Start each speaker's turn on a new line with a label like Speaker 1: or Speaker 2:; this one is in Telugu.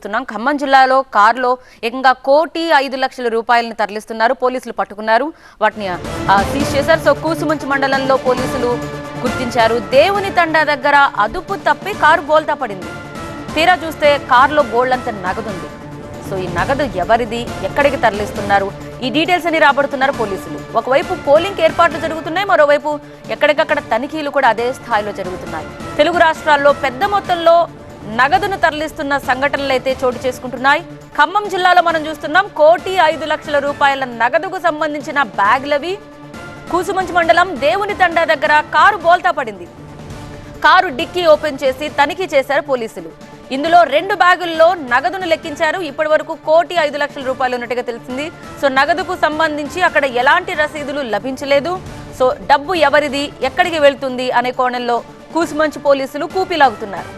Speaker 1: చూస్తున్నాం ఖమ్మం జిల్లాలో కారులో ఏకంగా కోటి ఐదు లక్షల రూపాయలను తరలిస్తున్నారు. పోలీసులు పట్టుకున్నారు. వాటిని సీజ్ చేశారు. సో కూసుమంచి మండలంలో పోలీసులు గుర్తించారు. దేవుని తండా దగ్గర అదుపు తప్పి కారు బోల్తా పడింది. తీరా చూస్తే కారులో బోల్డంత నగదుంది. సో ఈ నగదు ఎవరిది ఎక్కడికి తరలిస్తున్నారు? ఈ డీటెయిల్స్ అని రాబడుతున్నారు పోలీసులు. ఒకవైపు పోలింగ్ ఏర్పాట్లు జరుగుతున్నాయి. మరోవైపు ఎక్కడికక్కడ తనిఖీలు కూడా అదే స్థాయిలో జరుగుతున్నాయి. తెలుగు రాష్ట్రాల్లో పెద్ద మొత్తంలో నగదును తరలిస్తున్న సంఘటనలు అయితే చోటు చేసుకుంటున్నాయి. ఖమ్మం జిల్లాలో మనం చూస్తున్నాం కోటి ఐదు లక్షల రూపాయల నగదుకు సంబంధించిన బ్యాగ్లవి. కూసుమంచి మండలం దేవుని తండా దగ్గర కారు బోల్తా పడింది. కారు డిక్కీ ఓపెన్ చేసి తనిఖీ చేశారు పోలీసులు. ఇందులో రెండు బ్యాగుల్లో నగదును లెక్కించారు. ఇప్పటి వరకు కోటి ఐదు లక్షల రూపాయలు ఉన్నట్టుగా తెలిసింది. సో నగదుకు సంబంధించి అక్కడ ఎలాంటి రసీదులు లభించలేదు. సో డబ్బు ఎవరిది ఎక్కడికి వెళ్తుంది అనే కోణంలో కూసుమంచి పోలీసులు కూపిలాగుతున్నారు.